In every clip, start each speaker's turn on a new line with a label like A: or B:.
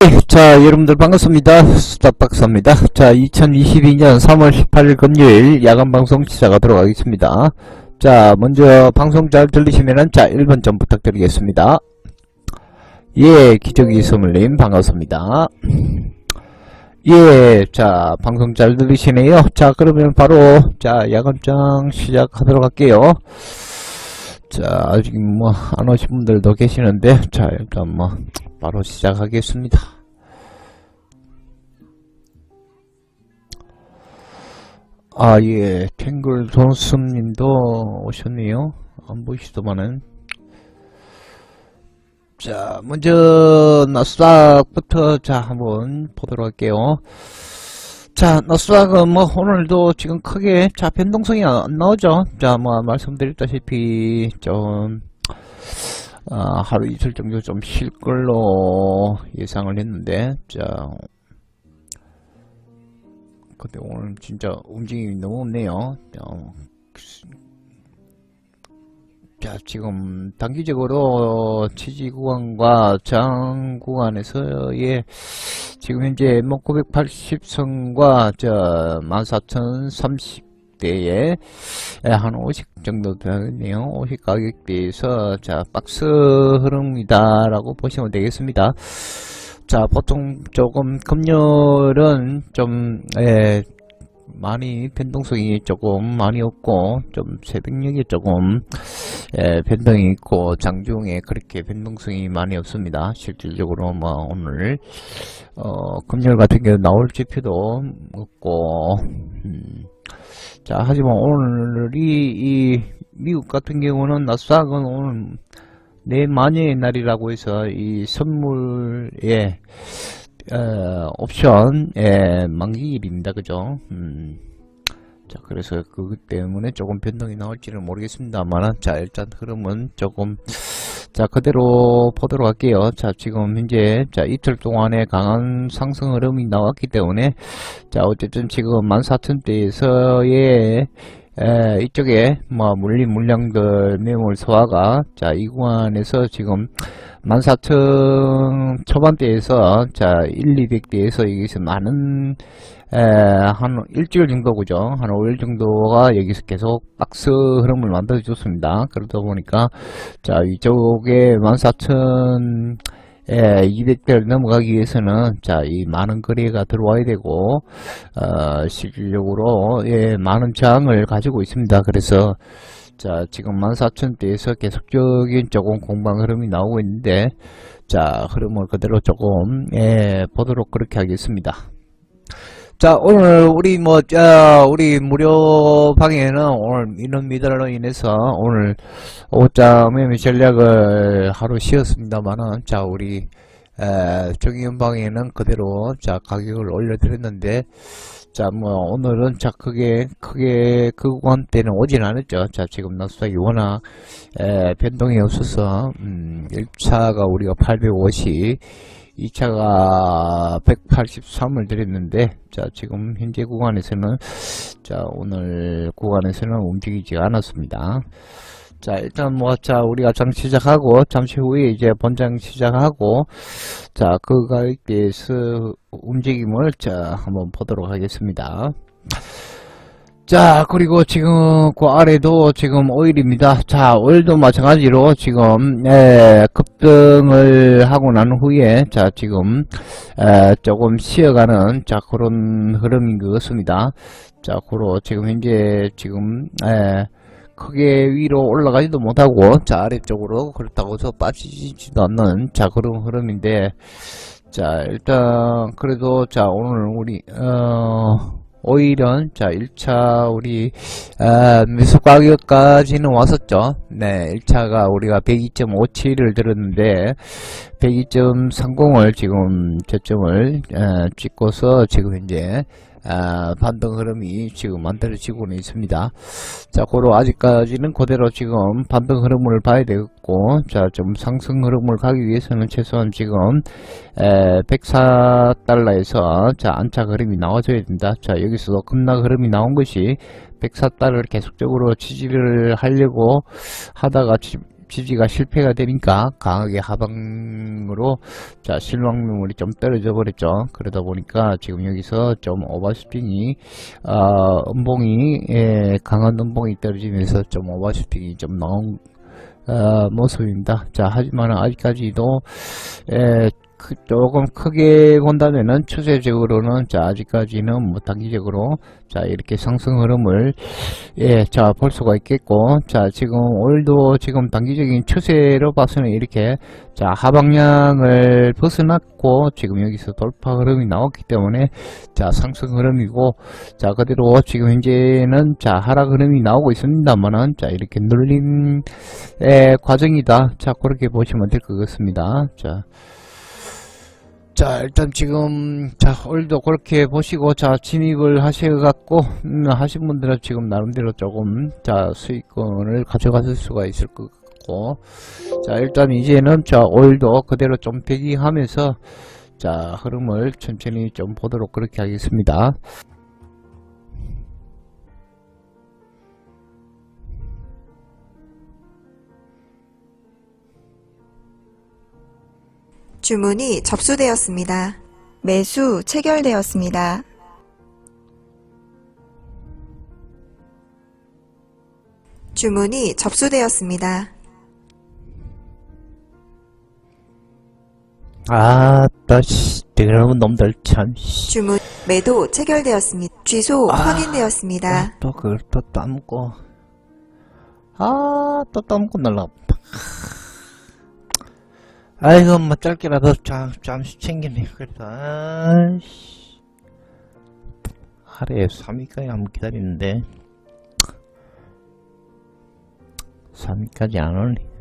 A: 네, 자, 여러분들 반갑습니다. 수다박사입니다. 자, 2022년 3월 18일 금요일 야간 방송 시작하도록 하겠습니다. 자, 먼저 방송 잘 들리시면은 자, 1번 좀 부탁드리겠습니다. 예, 기적이 스물님 반갑습니다. 예, 자, 방송 잘 들리시네요. 자, 그러면 바로 자, 야간장 시작하도록 할게요. 자, 아직 뭐 안 오신 분들도 계시는데 자, 일단 뭐 바로 시작하겠습니다. 아, 예, 탱글 돈스님도 오셨네요. 안 보이시더만은. 자, 먼저, 나스닥부터, 자, 한번 보도록 할게요. 자, 나스닥은 뭐, 오늘도 지금 크게, 자, 변동성이 안 나오죠. 자, 뭐, 말씀드렸다시피, 좀, 아, 하루 이틀 정도 좀 쉴 걸로 예상을 했는데, 자, 근데 오늘 진짜 움직임이 너무 없네요. 어, 자, 지금 단기적으로 지지 구간과 장 구간에서의 지금 현재 뭐 980선과 저 14,030대에 한 50 정도 되겠네요. 50 가격대에서 자, 박스 흐름이다 라고 보시면 되겠습니다. 자, 보통 조금 금요일은 좀, 예, 많이 변동성이 조금 많이 없고, 좀 새벽녘에 조금, 예, 변동이 있고, 장중에 그렇게 변동성이 많이 없습니다. 실질적으로 뭐, 오늘, 어, 금요일 같은 경우 나올 지표도 없고, 음, 자, 하지만 오늘이, 이, 미국 같은 경우는 나스닥은 오늘 내 마녀의 날이라고 해서 이 선물의 어, 옵션 예, 만기일입니다. 그죠? 음. 자, 그래서 그것 때문에 조금 변동이 나올지는 모르겠습니다만, 자, 일단 흐름은 조금, 자, 그대로 보도록 할게요. 자, 지금 현재, 자, 이틀 동안에 강한 상승 흐름이 나왔기 때문에, 자, 어쨌든 지금 14,000대에서의 에, 이쪽에 뭐 물린 물량들 매물 소화가 자 이 구간에서 지금 14,000 초반대에서 자 1, 200대에서 여기서 많은 에, 한 일주일 정도 그죠? 한 5일 정도가 여기서 계속 박스 흐름을 만들어 줬습니다. 그러다 보니까 자 이쪽에 14,000 예, 200대를 넘어가기 위해서는 자, 이 많은 거래가 들어와야 되고 어, 실질적으로 예, 많은 저항을 가지고 있습니다. 그래서 자, 지금 14,000대에서 계속적인 조금 공방 흐름이 나오고 있는데 자, 흐름을 그대로 조금 예, 보도록 그렇게 하겠습니다. 자, 오늘 우리 뭐, 자, 우리 무료 방에는 오늘 인원 미달로 인해서 오늘 오자 매매 전략을 하루 쉬었습니다만은, 자, 우리, 에, 정의연 방에는 그대로, 자, 가격을 올려드렸는데, 자, 뭐, 오늘은, 자, 크게, 크게, 그 구간대는 오진 않았죠. 자, 지금 나스닥이 워낙, 에, 변동이 없어서, 음, 1차가 우리가 850, 2차가 183을 드렸는데 자 지금 현재 구간에서는 자 오늘 구간에서는 움직이지 않았습니다. 자 일단 뭐자 우리가 장 시작하고 잠시 후에 이제 본장 시작하고 자 그 가격대에서 움직임을 자 한번 보도록 하겠습니다 자 그리고 지금 그 아래도 지금 오일입니다. 자 오일도 마찬가지로 지금 에, 급등을 하고 난 후에 자 지금 에, 조금 쉬어가는 자 그런 흐름인 것 같습니다. 자 그로 지금 현재 지금 에, 크게 위로 올라가지도 못하고 자 아래쪽으로 그렇다고 해서 빠지지도 않는 자 그런 흐름인데 자 일단 그래도 자 오늘 우리 어 오일은 자 1차 우리 아, 매수 가격까지는 왔었죠. 네 1차가 우리가 102.57을 들었는데 102.30을 지금 저점을 아, 찍고서 지금 현재 아, 반등 흐름이 지금 만들어지고는 있습니다. 자, 고로 아직까지는 그대로 지금 반등 흐름을 봐야 되겠고, 자, 좀 상승 흐름을 가기 위해서는 최소한 지금, 에, 104달러에서, 자, 안착 흐름이 나와줘야 된다. 자, 여기서도 급락 흐름이 나온 것이 104달러를 계속적으로 지지를 하려고 하다가 지, 지지가 실패가 되니까 강하게 하방으로 자 실망률이 좀 떨어져 버렸죠. 그러다 보니까 지금 여기서 좀 오버슈팅이 어, 음봉이 예, 강한 음봉이 떨어지면서 좀 오버슈팅이 좀 나온 어, 모습입니다. 자 하지만 아직까지도 에, 크- 조금 크게 본다면은 추세적으로는 자 아직까지는 뭐 단기적으로 자 이렇게 상승 흐름을 예, 자, 볼 수가 있겠고, 자, 지금 오늘도 지금 단기적인 추세로 봐서는 이렇게, 자, 하방향을 벗어났고, 지금 여기서 돌파 흐름이 나왔기 때문에, 자, 상승 흐름이고, 자, 그대로 지금 현재는, 자, 하락 흐름이 나오고 있습니다만은, 자, 이렇게 눌림, 의 과정이다. 자, 그렇게 보시면 될 것 같습니다. 자. 자, 일단 지금, 자, 오늘도 그렇게 보시고, 자, 진입을 하셔갖고, 음, 하신 분들은 지금 나름대로 조금, 자, 수익권을 가져가실 수가 있을 것 같고, 자, 일단 이제는, 자, 오늘도 그대로 좀 대기하면서, 자, 흐름을 천천히 좀 보도록 그렇게 하겠습니다.
B: 주문이 접수되었습니다. 매수 체결되었습니다. 주문이 접수되었습니다.
A: 아, 따, 씨, 그런 놈들 참, 씨.
B: 주문 매도 체결되었습니다. 취소
A: 아.
B: 확인되었습니다.
A: 또 그걸 또 따먹고 아 또 따먹고 날라 아이고 뭐 짧게라도 잠, 잠시 챙기네. 그래도 아이씨. 하루에 3일까지 한번 기다리는데. 3일까지 안 오네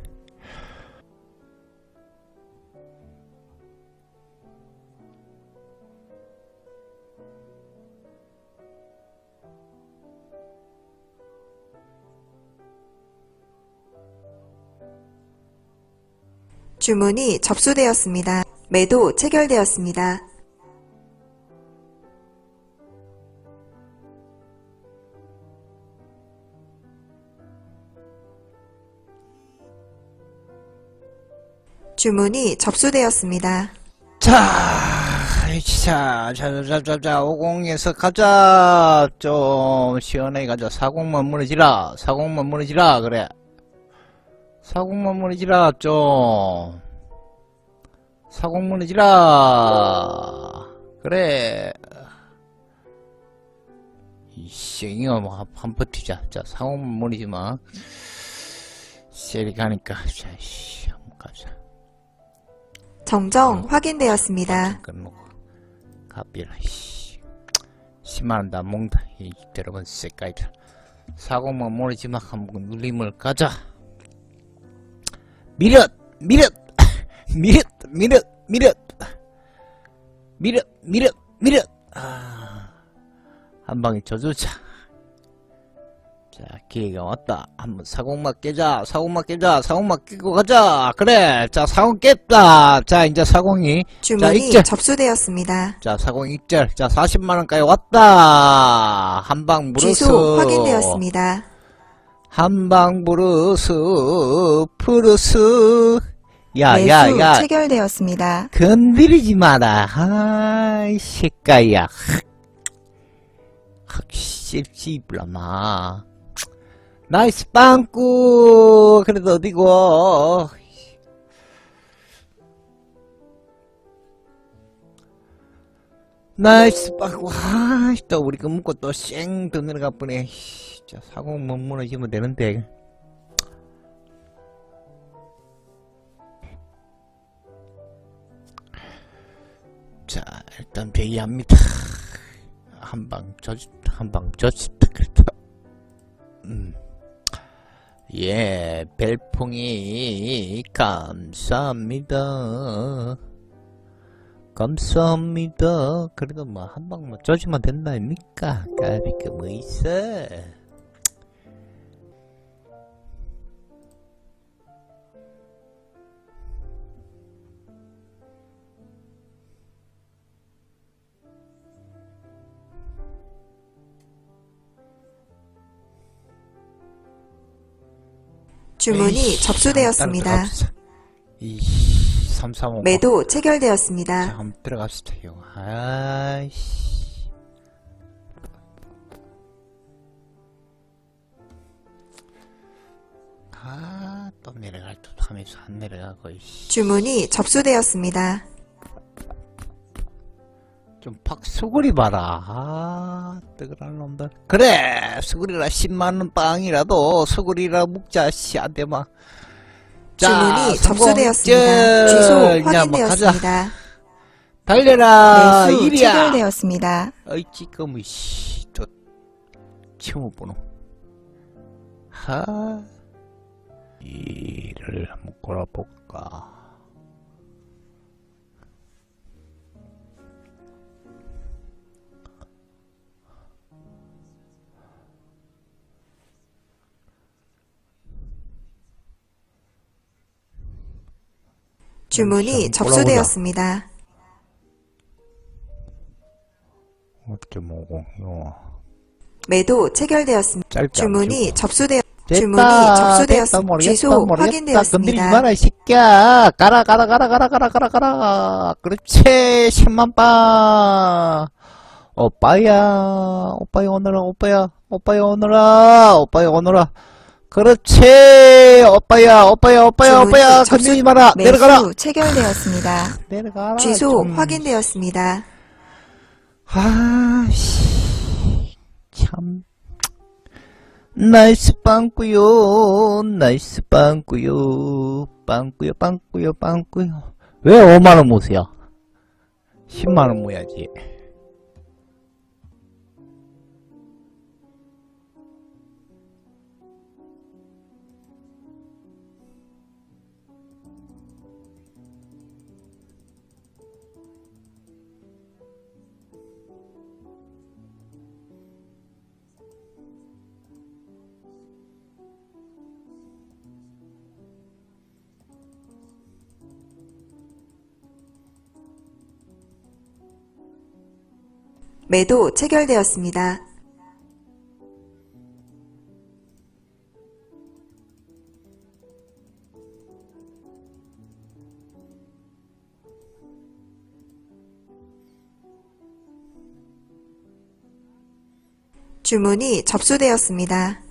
B: 주문이 접수되었습니다. 매도 체결되었습니다. 주문이 접수되었습니다.
A: 자, 자, 자, 자, 자, 자, 50에서 가자. 좀 시원하게 가자. 40만 무너지라. 40만 무너지라. 그래. 40만 무너지라. 좀. 40 무너지라. 그래. 이씨, 이거 뭐, 한, 한 버티자. 자, 40만 무너지 마. 세리 가니까. 자, 씨, 한번 가자.
B: 정정 확인되었습니다.
A: 끝놓고 갑이라 씨 10만원 다 먹다 이 여러분 새까이들 사고만 모르지 마 한번 눌림을 가자 미렷 미렷 미렷 미렷 미렷 미렷 미렷 미렷 아, 한 방에 져주자 자 기회가 왔다 한번 사공막 깨자 사공막 깨자 사공막 깨고 가자 그래 자 사공 깼다 자 이제 사공이
B: 주문이
A: 익절.
B: 접수되었습니다.
A: 자, 40익절. 자, 40만원까지 왔다. 한방 브루스.
B: 취소 확인되었습니다.
A: 한방 브루스. 브루스. 야,
B: 매수
A: 야, 야.
B: 체결되었습니다.
A: 건드리지 마라. 아이, 새까야. 확실히 씹라마. 나이스 빵꾸. 그래도 어디고. 나이스. 아, 또 우리 거 먹고 또쌩더 내려가 보네. 자, 사고 못 무너지면 되는데. 자, 일단 배기합니다. 한방 저지, 한방 저지다, 그래도. 음. 예, 별풍이, 감사합니다. 감사합니다. 그래도 뭐, 한 방만 쪄주면 된다, 아닙니까? 까비가 뭐 있어?
B: 주문이
A: 에이씨,
B: 접수되었습니다.
A: 이 335.
B: 매도
A: 자,
B: 체결되었습니다.
A: 한번 들어갑시다. 이거. 아이씨. 아, 또 내려갈 듯 하면서 안 내려가고, 이씨.
B: 주문이 접수되었습니다.
A: 좀팍 수구리 봐라. 아, 뜨거란 놈들. 그래, 수구리라 10만원 빵이라도 수구리라 묵자, 씨, 안 돼, 막.
B: 주문이. 접수되었습니다.
A: 쩔.
B: 취소
A: 야, 뭐.
B: 확인되었습니다.
A: 달려라,
B: 매수
A: 일이야.
B: 체결되었습니다.
A: 어이 찌꺼무 씨, 또 처음 보노. 하, 이를 한번 걸어볼까.
B: 주문이
A: 한번
B: 접수되었습니다.
A: 5.50,
B: 매도 체결되었습니다.
A: 짧게
B: 주문이 접수되어
A: 됐다,
B: 주문이 접수되었습니다. 취소. 확인되었습니다.
A: 이 새끼야. 가라, 가라, 가라, 가라, 가라, 가라, 가라. 그렇지, 10만빵. 오빠야, 오빠야, 오너라, 오빠야, 오빠야, 오너라, 오빠야, 오너라. 그렇지, 오빠야, 오빠야, 오빠야, 오빠야, 건드리지 마라. 내려가라.
B: 체결되었습니다.
A: 내려가라.
B: 취소
A: 좀.
B: 확인되었습니다.
A: 아씨, 참. 나이스 빵꾸요, 나이스 빵꾸요, 빵꾸요, 빵꾸요, 빵꾸요. 왜 5만원 모세요? 10만원 모야지.
B: 매도 체결되었습니다. 주문이 접수되었습니다.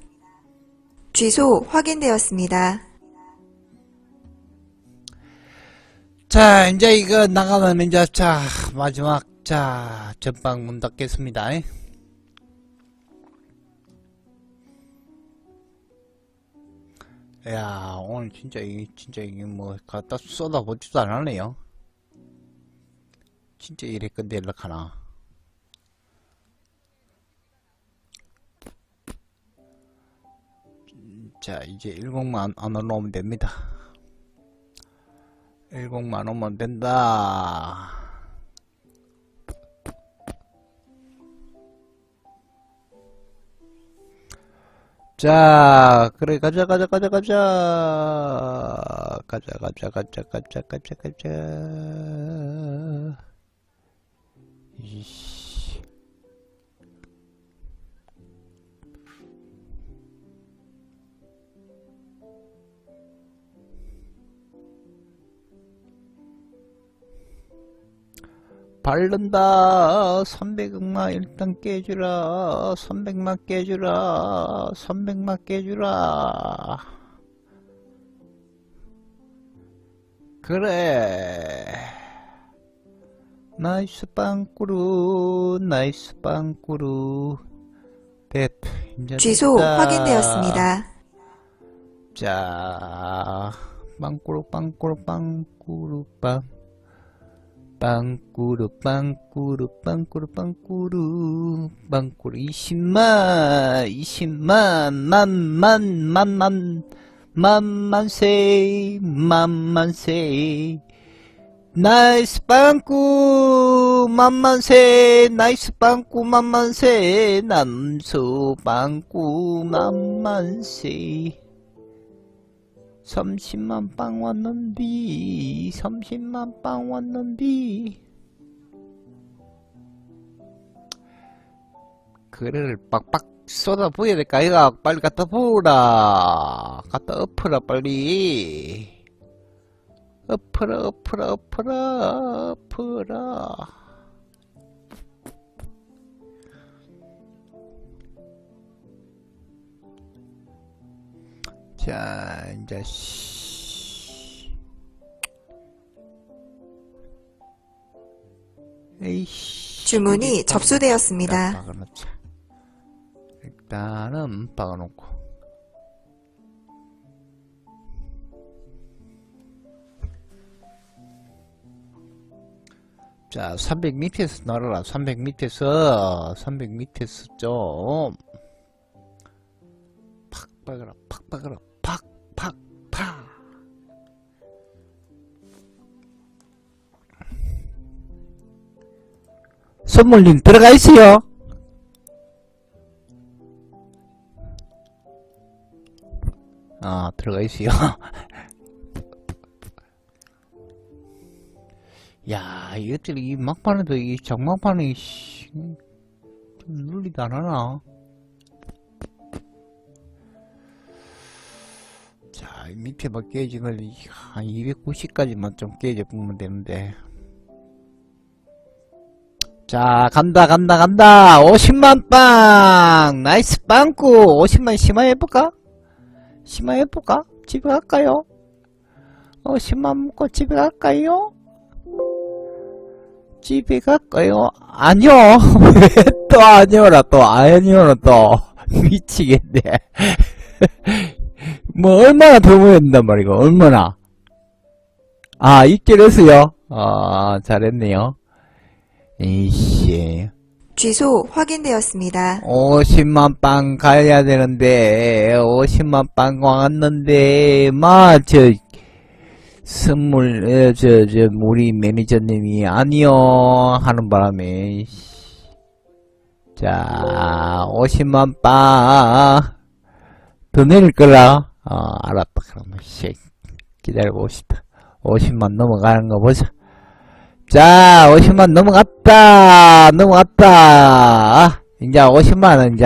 B: 취소 확인되었습니다.
A: 자, 이제 이거 나가면 이제, 자, 마지막, 자, 전방 문 닫겠습니다. 야, 오늘 진짜, 이 진짜, 이게 뭐, 갖다 쏟아보지도 않았네요. 진짜 이래 건데 연락하나. 자, 이제 일곡만 안 올라오면 됩니다. 일곡만 오면 된다. 자, 그래, 가자, 가자, 가자, 가자. 가자, 가자, 가자, 가자, 가자, 가자. 이씨. 바른다. 300억만 일단 깨주라. 300만 깨주라. 300만 깨주라. 그래. 나이스 빵꾸루 나이스 빵꾸루. 이제
B: 취소. 확인되었습니다.
A: 자, 빵꾸루 빵꾸루 빵꾸루 빵 빵꾸루 빵꾸루 빵꾸루 빵꾸루. 빵꾸루 20만 20만 만만 만만 만만세 만만세 나이스 빵꾸 만만세 나이스 빵꾸 만만세 남수 빵꾸 만만세 30만 빵 왔는디 30만 빵 왔는디 그래를 빡빡 쏟아 부어야 될까? 이가 빨리 갖다 부으라. 갖다 엎어라, 빨리. 엎어라, 엎어라, 엎어라, 엎어라. 자, 이제, 씨. 에이씨.
B: 주문이 접수되었습니다.
A: 박아놓자. 일단은 박아놓고. 자, 300 밑에서 날아라. 300 밑에서, 300 밑에서 좀, 팍 박아라, 팍 박아라, 선물님 들어가 있어요. 아, 들어가 있어요. 야, 이것들이 이 막판에도 이 장막판에 씨, 좀 눌리도 안 하나? 자, 이 밑에 막 깨지면 한 290까지만 좀 깨져보면 되는데. 자, 간다, 간다, 간다! 50만 빵! 나이스 빵꾸! 50만 심화 해볼까? 심화 해볼까? 집에 갈까요? 어, 10만 먹고 집에 갈까요? 집에 갈까요? 아니요! 왜또 아니오라, 또, 아니오라, 또. 미치겠네. 뭐, 얼마나 더 모였단 말이고, 얼마나? 아, 입결했어요? 아, 잘했네요. 이씨.
B: 취소 확인되었습니다.
A: 50만 빵 가야 되는데, 50만 빵 왔는데, 마, 저, 선물, 에, 저, 저, 우리 매니저님이 아니요, 하는 바람에. 자, 50만 빵, 더 내릴 거라. 어, 알았다. 그러면, 씨, 기다려봅시다. 50만 넘어가는 거 보자. 자, 50만 넘어갔다. 넘어갔다. 이제 50만원, 이제.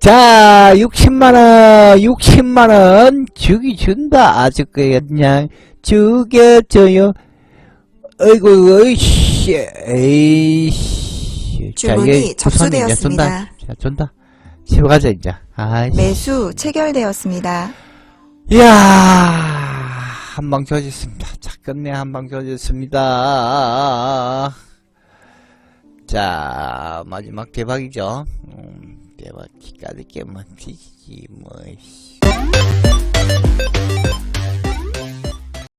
A: 자, 60만원, 60만원, 주기 준다. 아주 그냥, 죽여줘요. 어이구, 어이씨, 에이씨. 자,
B: 주문이
A: 이제
B: 접수되었습니다.
A: 준다. 자, 준다. 집에 가자, 이제. 아이씨.
B: 매수 체결되었습니다.
A: 이야, 한방 좋아졌습니다. 자, 끝내 한방 좋아졌습니다. 자, 마지막 대박이죠. 음, 대박 깨면 뒤지지, 뭐, 씨.